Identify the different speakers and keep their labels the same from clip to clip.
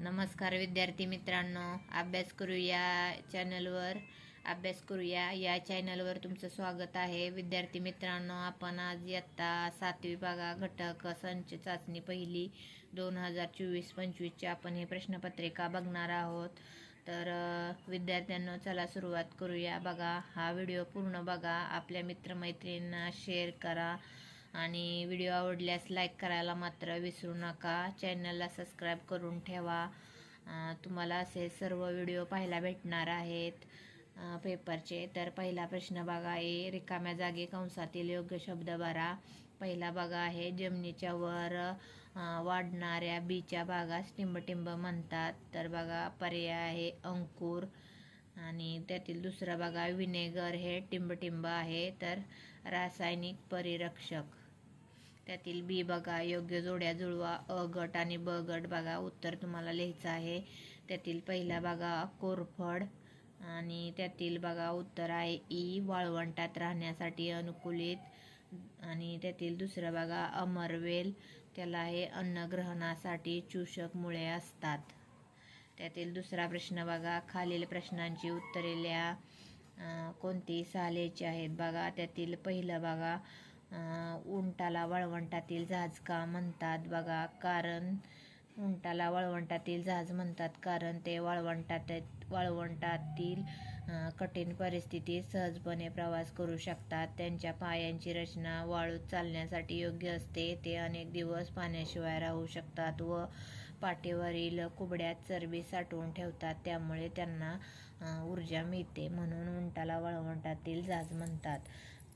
Speaker 1: नमस्कार विद्यार्थी मित्रांनो अभ्यास करूया चॅनलवर. अभ्यास करूया या चॅनलवर तुमचं स्वागत आहे. विद्यार्थी मित्रांनो आपण आज इयत्ता सातवी भागा घटक संच चाचणी पहिली दोन हजार चोवीस पंचवीसची आपण हे प्रश्नपत्रिका बघणार आहोत. तर विद्यार्थ्यांना विद्यार्थ्यांनो चला सुरुवात करूया. बघा हा व्हिडिओ पूर्ण बघा. आपल्या मित्रमैत्रिणींना शेअर करा. आणि व्हिडिओ आवडल्यास लाईक करायला मात्र विसरू नका. चॅनलला सबस्क्राईब करून ठेवा. तुम्हाला असे सर्व व्हिडिओ पाहायला भेटणार आहेत. पेपरचे. तर पहिला प्रश्न बघा. आहे रिकाम्या जागे कंसातील योग्य शब्द भरा पहिला बघा आहे जमिनीच्या वर वाढणाऱ्या बीच्या भागास टिंबटिंब म्हणतात. तर बघा पर्याय आहे अंकुर. आणि त्यातील दुसरा बघा विनेगर हे टिंबटिंब आहे. तर रासायनिक परिरक्षक. त्यातील बी बघा योग्य जोड्या जुळवा अ गट आणि ब गट बघा उत्तर तुम्हाला लिहायचं आहे. त्यातील पहिला बघा कोरफड. आणि त्यातील बघा उत्तर आहे ई वाळवंटात राहण्यासाठी अनुकूलित. आणि त्यातील दुसरं बघा अमरवेल. त्याला हे अन्नग्रहणासाठी चूषक मुळे असतात. त्यातील दुसरा प्रश्न बघा खालील प्रश्नांची उत्तरे लिहा. कोणती सालेची आहेत बघा. त्यातील पहिलं बघा उंटाला वाळवंटातील जहाज का म्हणतात बघा. कारण उंटाला वाळवंटातील जहाज म्हणतात. कारण ते वाळवंटात वाळवंटातील कठीण परिस्थितीत सहजपणे प्रवास करू शकतात. त्यांच्या पायांची रचना वाळूत चालण्यासाठी योग्य असते. ते अनेक दिवस पाण्याशिवाय राहू शकतात व पाठीवरील कुबड्यात चरबी साठवून ठेवतात. त्यामुळे त्यांना ऊर्जा मिळते म्हणून उंटाला वाळवंटातील जहाज म्हणतात.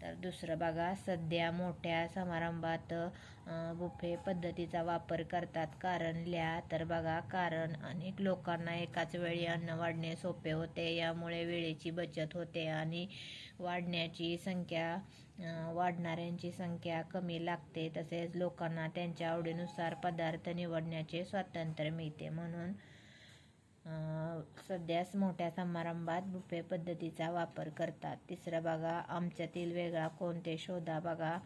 Speaker 1: तर दुसरं बघा सध्या मोठ्या समारंभात बुफे पद्धतीचा वापर करतात. कारण लिहा तर बघा कारण अनेक लोकांना एकाच वेळी अन्न वाढणे सोपे होते. यामुळे वेळेची बचत होते आणि वाढण्याची संख्या वाढणाऱ्यांची संख्या कमी लागते. तसेच लोकांना त्यांच्या आवडीनुसार पदार्थ निवडण्याचे स्वातंत्र्य मिळते. म्हणून सध्याच मोठ्या समारंभात बुफे पद्धतीचा वापर करतात. तिसरा बघा आमच्यातील वेगळा कोणते शोधा बघा.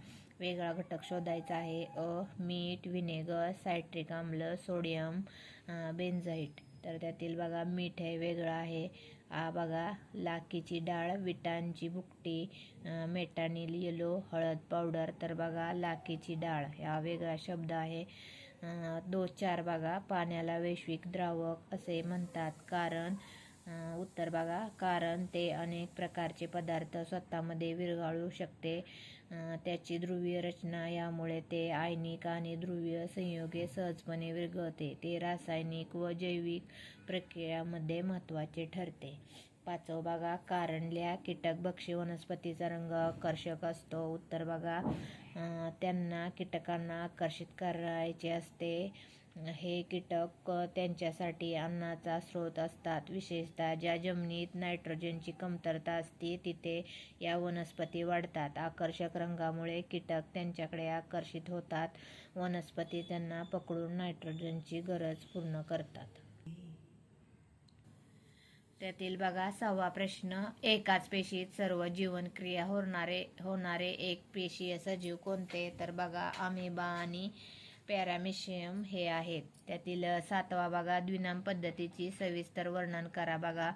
Speaker 1: वेगळा घटक शोधायचा आहे. अ मीठ व्हिनेगर सायट्रिक आम्ल सोडियम बेन्झाईट तर त्यातील बघा मीठ हे वेगळं आहे. आ बघा लाकीची डाळ विटांची भुकटी मेटानील मेटानिल येलो हळद पावडर. तर बघा लाकीची डाळ हा वेगळा शब्द आहे. दो चार बघा पाण्याला वैश्विक द्रावक असे म्हणतात. कारण उत्तर बघा कारण ते अनेक प्रकारचे पदार्थ स्वतःमध्ये विरघळू शकते. त्याची ध्रुवीय रचना यामुळे ते आयनिक आणि ध्रुवीय संयोगे सहजपणे विरघळते. ते रासायनिक व जैविक प्रक्रियामध्ये महत्त्वाचे ठरते. पाचव बघा कारणल्या कीटक भक्षी वनस्पतीचा रंग आकर्षक असतो. उत्तर बघा त्यांना कीटकांना आकर्षित करायचे असते. हे कीटक त्यांच्यासाठी अन्नाचा स्रोत असतात. विशेषतः ज्या जमिनीत नायट्रोजनची कमतरता असते तिथे या वनस्पती वाढतात. आकर्षक रंगामुळे कीटक त्यांच्याकडे आकर्षित होतात. वनस्पती त्यांना पकडून नायट्रोजनची गरज पूर्ण करतात. त्यातील बघा सहावा प्रश्न. एकाच पेशीत सर्व जीवनक्रिया होणारे होणारे एक पेशीय सजीव कोणते? तर बघा अमिबा आणि पॅरामिशियम हे आहेत. त्यातील सातवा बघा द्विनाम पद्धतीची सविस्तर वर्णन करा बघा.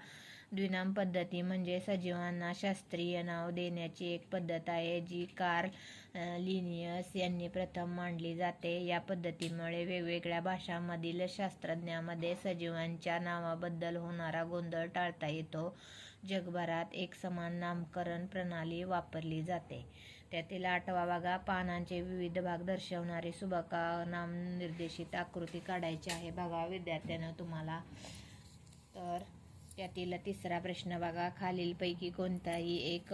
Speaker 1: द्विनाम पद्धती म्हणजे सजीवांना शास्त्रीय नाव देण्याची एक पद्धत आहे जी कार्ल लिनियस यांनी प्रथम मांडली जाते. या पद्धतीमुळे वेगवेगळ्या भाषांमधील शास्त्रज्ञामध्ये सजीवांच्या नावाबद्दल होणारा गोंधळ टाळता येतो. जगभरात एक समान नामकरण प्रणाली वापरली जाते. त्यातील आठवा भागा पानांचे विविध भाग दर्शवणारी सुबका नामनिर्देशित आकृती काढायची आहे. बघा विद्यार्थ्यांना तुम्हाला. तर त्यातील तिसरा प्रश्न बघा. खालीलपैकी कोणताही एक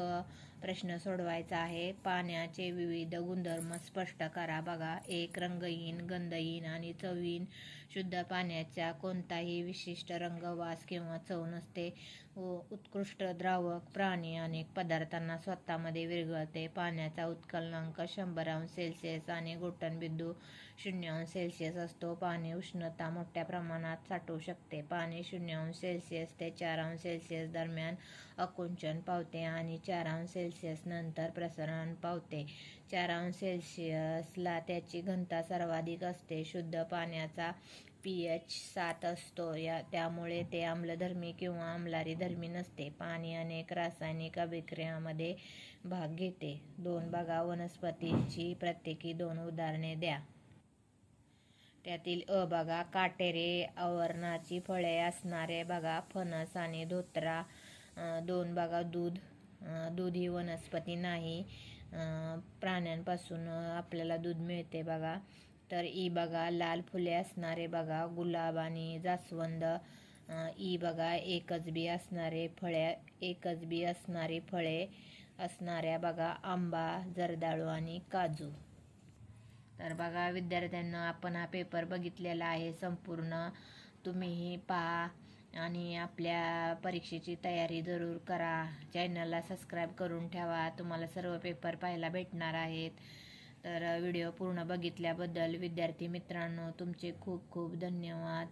Speaker 1: प्रश्न सोडवायचा आहे. पाण्याचे विविध गुणधर्म स्पष्ट करा. बघा एक रंगहीन गंधहीन आणि चवीन शुद्ध पाण्याचा कोणताही विशिष्ट रंग वास किंवा चव नसते. व उत्कृष्ट द्रावक प्राणी अनेक पदार्थांना स्वतःमध्ये विरघळते. पाण्याचा उत्कलनांक शंभर अंश सेल्सिअस आणि गोटनबिंदू शून्य अंश सेल्सिअस असतो. पाणी उष्णता मोठ्या प्रमाणात साठवू शकते. पाणी शून्य अंश सेल्सिअस ते चार अंश सेल्सिअस दरम्यान आकुंचन पावते आणि चार अंश सेल्सिअस नंतर प्रसरण पावते. चार अंश सेल्सिअसला त्याची घनता सर्वाधिक असते. शुद्ध पाण्याचा पी एच सात असतो. या त्यामुळे ते आम्लधर्मी किंवा आम्लारी धर्मी नसते. पाणी अनेक रासायनिक अभिक्रियामध्ये भाग घेते. दोन बघा वनस्पतींची प्रत्येकी दोन उदाहरणे द्या. त्यातील अ बघा काटेरे आवरणाची फळे असणारे बघा फणस आणि धोत्रा. दोन बघा दूध. दुधी वनस्पती नाही. प्राण्यांपासून आपल्याला दूध मिळते बघा. तर ई बघा लाल फुले असणारे बघा गुलाब आणि जास्वंद. ई बघा एकच बी असणारे फळे एकच बी असणारी फळे असणाऱ्या बघा आंबा जर्दाळू आणि काजू. तर बघा विद्यार्थ्यांना आपण हा पेपर बघितलेला आहे संपूर्ण. तुम्हीही पहा. आणि आपल्या परीक्षेची तयारी जरूर करा. चॅनलला सबस्क्राईब करून ठेवा. तुम्हाला सर्व पेपर पाहायला भेटणार आहेत. तर व्हिडिओ पूर्ण बघितल्याबद्दल विद्यार्थी मित्रांनो तुमचे खूप खूप धन्यवाद.